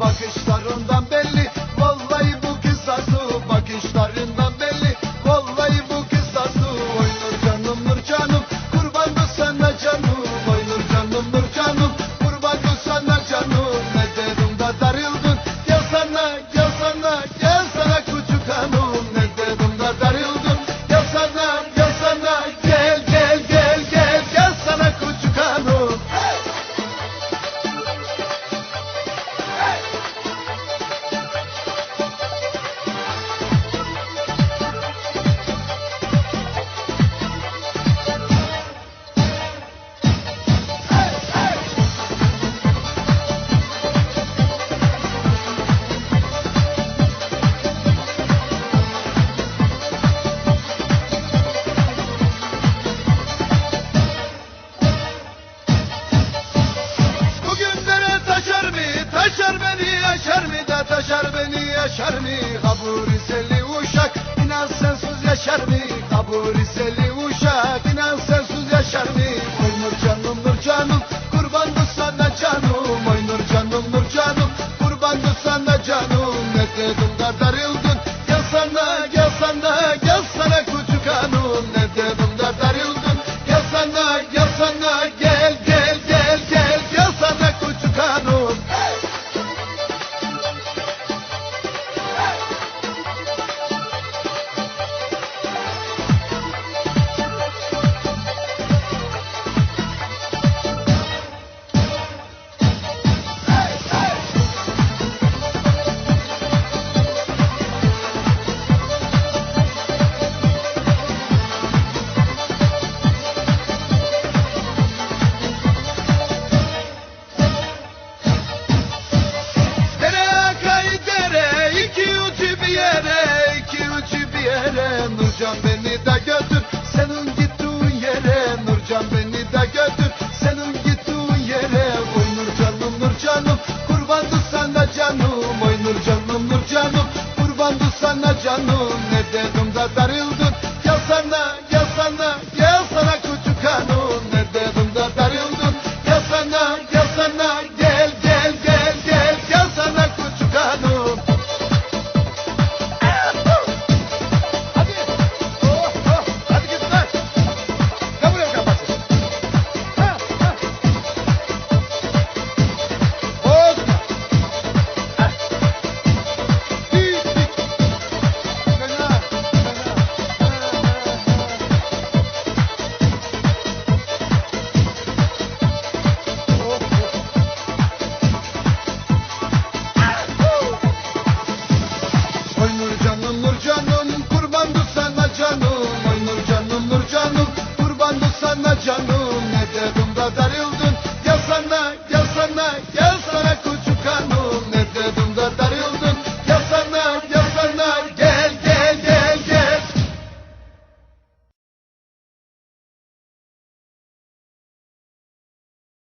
bakış seni yaşar mı? Kabul seli uşak inat sensiz yaşar mı? Kabul seli canım ne dedim da darıldın? Gel sana gel sana gel sana küçük hanım. Ne dedim da darıldın? Gel sana gel sana jungle.